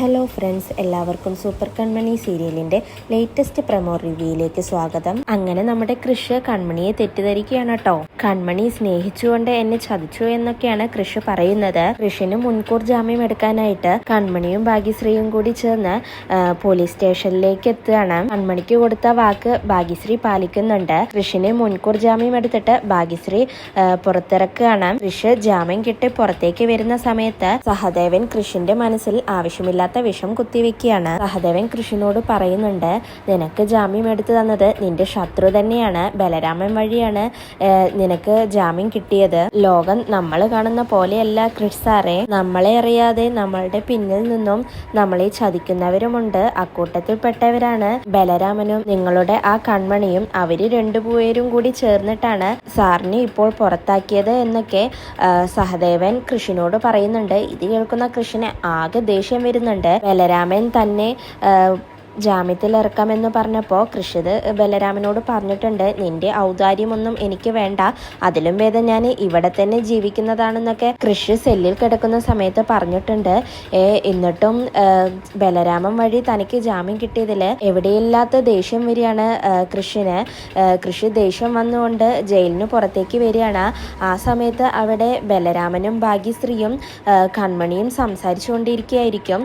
Hello friends എല്ലാവർക്കും super Kanmani സീരിയലിന്റെ latest promo റിവ്യൂയിലേക്ക് സ്വാഗതം. അങ്ങനെ നമ്മുടെ കൃഷ് കൺമണിയെ തെറ്റിദ്ധരിക്കുകയാണ് കേട്ടോ. കൺമണി സ്നേഹിച്ചുകൊണ്ട് എന്നെ ചതിച്ചു എന്നൊക്കെയാണ് കൃഷ് പറയുന്നത്. കൃഷിന് മുൻകൂർ ജാമ്യം എടുക്കാനായിട്ട് കൺമണിയും ഭാഗ്യശ്രീയും കൂടി ചേർന്ന് പോലീസ് സ്റ്റേഷനിലേക്ക് എത്തുകയാണ്. കൺമണിക്ക് കൊടുത്ത വാക്ക് ഭാഗ്യശ്രീ പാലിക്കുന്നുണ്ട്. കൃഷിന് മുൻകൂർ ജാമ്യം എടുത്തിട്ട് ഭാഗ്യശ്രീ പുറത്തിറക്കുകയാണ്. കൃഷ് ജാമ്യം കിട്ടി പുറത്തേക്ക് വരുന്ന സമയത്ത് സഹദേവൻ കൃഷിന്റെ മനസ്സിൽ ആവശ്യമില്ലാത്ത വിഷം കുത്തിവെക്കുകയാണ്. സഹദേവൻ കൃഷ്ണനോട് പറയുന്നുണ്ട് നിനക്ക് ജാമ്യം എടുത്തു തന്നത് നിന്റെ ശത്രു തന്നെയാണ് ബലരാമൻ വഴിയാണ്. നിനക്ക് ജാമ്യം കിട്ടിയത്. ലോകം നമ്മൾ കാണുന്ന പോലെയല്ല കൃഷ് സാറേ. നമ്മളെ അറിയാതെ നമ്മളുടെ പിന്നിൽ നിന്നും നമ്മളെ ചതിക്കുന്നവരുമുണ്ട്. അക്കൂട്ടത്തിൽപ്പെട്ടവരാണ്. ബലരാമനും നിങ്ങളുടെ ആ കൺമണിയും അവർ രണ്ടുപേരും കൂടി ചേർന്നിട്ടാണ് സാറിനെ ഇപ്പോൾ പുറത്താക്കിയത് എന്നൊക്കെ സഹദേവൻ കൃഷിനോട് പറയുന്നുണ്ട്. ഇത് കേൾക്കുന്ന കൃഷിന് ആകെ ദേഷ്യം വരുന്നുണ്ട്. ബലരാമൻ തന്നെ ജാമ്യത്തിൽ ഇറക്കാമെന്ന് പറഞ്ഞപ്പോൾ കൃഷിത് ബലരാമനോട് പറഞ്ഞിട്ടുണ്ട് നിന്റെ ഔദാര്യമൊന്നും എനിക്ക് വേണ്ട. അതിലും ഭേദം ഞാൻ ഇവിടെ തന്നെ ജീവിക്കുന്നതാണെന്നൊക്കെ കൃഷി സെല്ലിൽ കിടക്കുന്ന സമയത്ത് പറഞ്ഞിട്ടുണ്ട്. എന്നിട്ടും ബലരാമൻ വഴി തനിക്ക് ജാമ്യം കിട്ടിയതിൽ എവിടെയില്ലാത്ത ദേഷ്യം വരികയാണ് കൃഷിന്. കൃഷി ദേഷ്യം വന്നുകൊണ്ട് ജയിലിന് പുറത്തേക്ക് വരികയാണ്. ആ സമയത്ത് അവിടെ ബലരാമനും ഭാഗ്യശ്രീയും കൺമണിയും സംസാരിച്ചുകൊണ്ടിരിക്കുകയായിരിക്കും.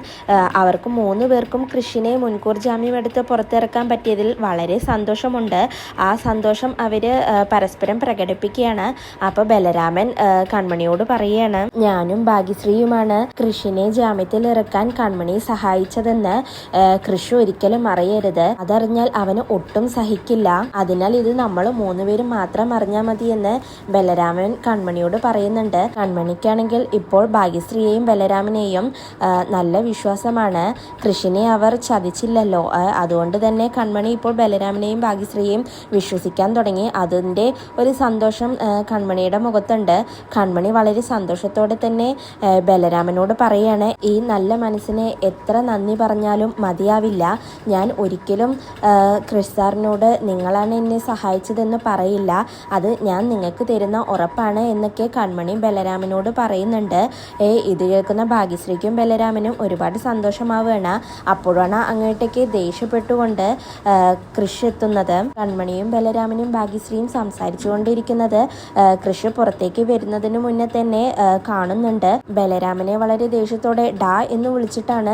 അവർക്ക് മൂന്ന് പേർക്കും കൃഷിനെ മുൻകൂർ ജാമ്യം എടുത്ത് പുറത്തിറക്കാൻ പറ്റിയതിൽ വളരെ സന്തോഷമുണ്ട്. ആ സന്തോഷം അവർ പരസ്പരം പ്രകടിപ്പിക്കുകയാണ്. അപ്പൊ ബലരാമൻ കൺമണിയോട് പറയുകയാണ് ഞാനും ഭാഗ്യശ്രീയുമാണ് കൃഷിനെ ജാമ്യത്തിൽ ഇറക്കാൻ കൺമണി സഹായിച്ചതെന്ന് കൃഷി ഒരിക്കലും അറിയരുത് അതറിഞ്ഞാൽ അവന് ഒട്ടും സഹിക്കില്ല. അതിനാൽ ഇത് നമ്മൾ മൂന്നുപേരും മാത്രം അറിഞ്ഞാൽ മതിയെന്ന് ബലരാമൻ കൺമണിയോട് പറയുന്നുണ്ട്. കൺമണിക്കാണെങ്കിൽ ഇപ്പോൾ ഭാഗ്യശ്രീയെയും ബലരാമനെയും നല്ല വിശ്വാസമാണ്. കൃഷിനെ അവർ ചതിച്ചില്ലല്ലോ. ആ, അതുകൊണ്ട് തന്നെ കൺമണി ഇപ്പോൾ ബലരാമനെയും ഭാഗ്യശ്രീയെയും വിശ്വസിക്കാൻ തുടങ്ങി. അതിന്റെ ഒരു സന്തോഷം കൺമണിയുടെ മുഖത്തുണ്ട്. കൺമണി വളരെ സന്തോഷത്തോടെ തന്നെ ബലരാമനോട് പറയാണ് ഈ നല്ല മനസ്സിനെ എത്ര നന്ദി പറഞ്ഞാലും മതിയാവില്ല. ഞാൻ ഒരിക്കലും ക്രിസ്താറിനോട് നിങ്ങളാണ് എന്നെ സഹായിച്ചതെന്ന് പറയില്ല. അത് ഞാൻ നിങ്ങൾക്ക് തരുന്ന ഉറപ്പാണ് എന്നൊക്കെ കൺമണി ബലരാമനോട് പറയുന്നുണ്ട്. ഇത് കേൾക്കുന്ന ഭാഗ്യശ്രീക്കും ബലരാമനും ഒരുപാട് സന്തോഷമാവുകയാണ്. അപ്പോഴാണ് അങ്ങോട്ടേക്ക് ദേഷ്യപ്പെട്ടുകൊണ്ട് ആ, കൃഷി എത്തുന്നത് കൺമണിയും ബലരാമനും ഭാഗ്യശ്രീയും സംസാരിച്ചുകൊണ്ടിരിക്കുന്നത് കൊണ്ടിരിക്കുന്നത് കൃഷി പുറത്തേക്ക് വരുന്നതിന് മുന്നേ തന്നെ കാണുന്നുണ്ട്. ബലരാമനെ വളരെ ദേഷ്യത്തോടെ ഡാ എന്ന് വിളിച്ചിട്ടാണ്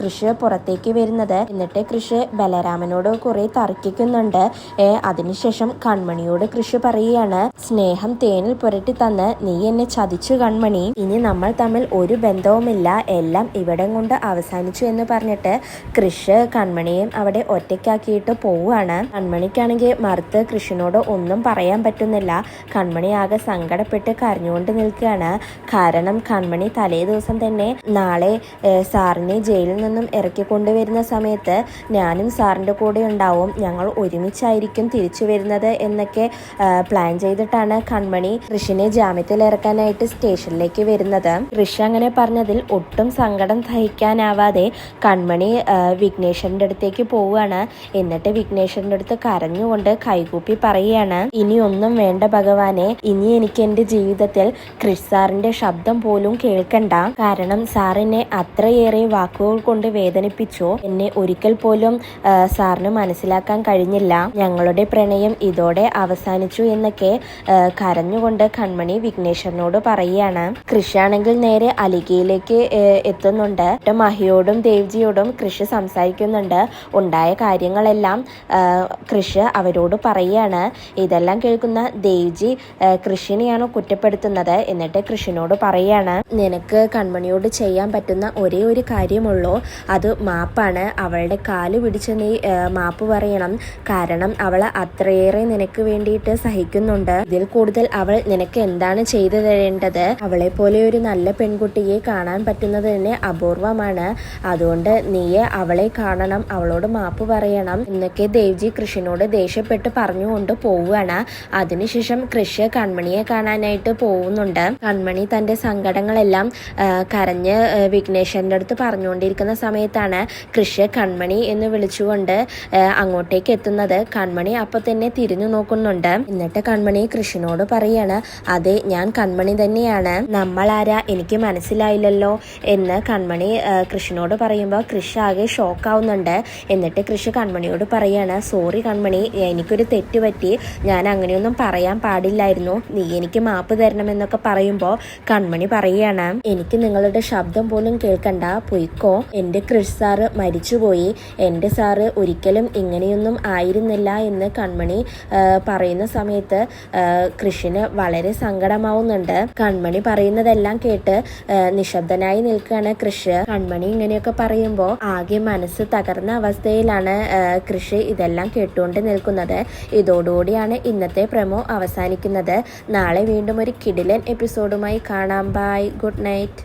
കൃഷി പുറത്തേക്ക് വരുന്നത്. എന്നിട്ട് കൃഷി ബലരാമനോട് കുറെ തർക്കിക്കുന്നുണ്ട്. അതിനുശേഷം കൺമണിയോട് കൃഷി പറയുകയാണ് സ്നേഹം തേനിൽ പുരട്ടി തന്ന് നീ എന്നെ ചതിച്ചു കൺമണി. ഇനി നമ്മൾ തമ്മിൽ ഒരു ബന്ധവുമില്ല. എല്ലാം ഇവിടം കൊണ്ട് അവസാനിച്ചു എന്ന് പറഞ്ഞിട്ട് കൃഷ് കൺമണിയും അവിടെ ഒറ്റയ്ക്കാക്കിയിട്ട് പോവുകയാണ്. കൺമണിക്കാണെങ്കിൽ മറുത്ത് കൃഷ്ണനോട് ഒന്നും പറയാൻ പറ്റുന്നില്ല. കൺമണി ആകെ സങ്കടപ്പെട്ട് കരഞ്ഞുകൊണ്ട് നിൽക്കുകയാണ്. കാരണം കൺമണി തലേ ദിവസം തന്നെ നാളെ സാറിനെ ജയിലിൽ നിന്നും ഇറക്കിക്കൊണ്ടുവരുന്ന സമയത്ത് ഞാനും സാറിന്റെ കൂടെ ഉണ്ടാവും. ഞങ്ങൾ ഒരുമിച്ചായിരിക്കും തിരിച്ചു വരുന്നത് എന്നൊക്കെ പ്ലാൻ ചെയ്തിട്ടാണ് കൺമണി കൃഷിനെ ജാമ്യത്തിൽ ഇറക്കാനായിട്ട് സ്റ്റേഷനിലേക്ക് വരുന്നത്. കൃഷി അങ്ങനെ പറഞ്ഞതിൽ ഒട്ടും സങ്കടം സഹിക്കാനാവാതെ കൺമണി ഏഹ്, വിഘ്നേശ്വരന്റെ അടുത്തേക്ക് പോവുകയാണ്. എന്നിട്ട് വിഘ്നേശ്വരന്റെ അടുത്ത് കരഞ്ഞുകൊണ്ട് കൈകൂപ്പി പറയുകയാണ് ഇനി ഒന്നും വേണ്ട ഭഗവാനെ ഇനി എനിക്ക് എന്റെ ജീവിതത്തിൽ ക്രിസ് സാറിന്റെ ശബ്ദം പോലും കേൾക്കണ്ട. കാരണം സാറിനെ അത്രയേറെ വാക്കുകൾ കൊണ്ട് വേദനിപ്പിച്ചു. എന്നെ ഒരിക്കൽ പോലും സാറിന് മനസ്സിലാക്കാൻ കഴിഞ്ഞില്ല. ഞങ്ങളുടെ പ്രണയം ഇതോടെ അവസാനിച്ചു എന്നൊക്കെ കരഞ്ഞുകൊണ്ട് കൺമണി വിഘ്നേശ്വരനോട് പറയുകയാണ്. കൃഷിയാണെങ്കിൽ നേരെ അലികയിലേക്ക് എത്തുന്നുണ്ട്. മഹിയോടും ദേവ്ജിയോടും കൃഷി സംസാരിക്കുന്നുണ്ട് ഉണ്ടായ കാര്യങ്ങളെല്ലാം കൃഷ് അവരോട് പറയുകയാണ് ഇതെല്ലാം കേൾക്കുന്ന ദേവ്ജി കൃഷിനെയാണ് കുറ്റപ്പെടുത്തുന്നത് എന്നിട്ട് കൃഷിനോട് പറയാണ്. നിനക്ക് കൺമണിയോട് ചെയ്യാൻ പറ്റുന്ന ഒരേ ഒരു കാര്യമുള്ളൂ. അത് മാപ്പാണ്. അവളുടെ കാൽ പിടിച്ച് നീ മാപ്പ് പറയണം. കാരണം അവൾ അത്രയേറെ നിനക്ക് വേണ്ടിയിട്ട് സഹിക്കുന്നുണ്ട്. ഇതിൽ കൂടുതൽ അവൾ നിനക്ക് എന്താണ് ചെയ്തു തരേണ്ടത്? അവളെ പോലെ ഒരു നല്ല പെൺകുട്ടിയെ കാണാൻ പറ്റുന്നത് തന്നെ അപൂർവമാണ്. അതുകൊണ്ട് നീയെ അവളെ കാ കാണണം അവളോട് മാപ്പ് പറയണം. എന്നൊക്കെ ദേവ്ജി കൃഷിനോട് ദേഷ്യപ്പെട്ട് പറഞ്ഞുകൊണ്ട് പോവുകയാണ്. അതിനുശേഷം കൃഷി കൺമണിയെ കാണാനായിട്ട് പോകുന്നുണ്ട് കൺമണി തന്റെ സങ്കടങ്ങളെല്ലാം കരഞ്ഞ് വിഘ്നേശ്വരന്റെ അടുത്ത് പറഞ്ഞുകൊണ്ടിരിക്കുന്ന സമയത്താണ് കൃഷി കൺമണി എന്ന് വിളിച്ചുകൊണ്ട് അങ്ങോട്ടേക്ക് എത്തുന്നത്. കൺമണി അപ്പൊ തന്നെ തിരിഞ്ഞു നോക്കുന്നുണ്ട്. എന്നിട്ട് കൺമണി കൃഷിനോട് പറയാണ് അതെ ഞാൻ കൺമണി തന്നെയാണ്. നമ്മൾ ആരാ എനിക്ക് മനസ്സിലായില്ലല്ലോ. എന്ന് കൺമണി കൃഷിനോട് പറയുമ്പോൾ കൃഷി ആകെ ഷോക്കാവുന്നുണ്ട് എന്നിട്ട് കൃഷി കൺമണിയോട് പറയാണ് സോറി കൺമണി എനിക്കൊരു തെറ്റ് പറ്റി. ഞാൻ അങ്ങനെയൊന്നും പറയാൻ പാടില്ലായിരുന്നു. നീ എനിക്ക് മാപ്പ് തരണമെന്നൊക്കെ പറയുമ്പോൾ കൺമണി പറയുകയാണ് എനിക്ക് നിങ്ങളുടെ ശബ്ദം പോലും കേൾക്കണ്ട. പൊയ്ക്കോ. എന്റെ കൃഷി സാറ് മരിച്ചുപോയി. എന്റെ സാറ് ഒരിക്കലും ഇങ്ങനെയൊന്നും ആയിരുന്നില്ല എന്ന് കൺമണി പറയുന്ന സമയത്ത് കൃഷിന് വളരെ സങ്കടമാവുന്നുണ്ട്. കൺമണി പറയുന്നതെല്ലാം കേട്ട് നിശബ്ദനായി നിൽക്കുകയാണ് കൃഷ്. കൺമണി ഇങ്ങനെയൊക്കെ പറയുമ്പോൾ ആകെ മനസ്സ് തകർന്ന അവസ്ഥയിലാണ് കൃഷി ഇതെല്ലാം കേട്ടുകൊണ്ട് നിൽക്കുന്നത്. ഇതോടുകൂടിയാണ് ഇന്നത്തെ പ്രമോ അവസാനിക്കുന്നത്. നാളെ വീണ്ടും ഒരു കിടിലൻ എപ്പിസോഡുമായി കാണാം. Bye good night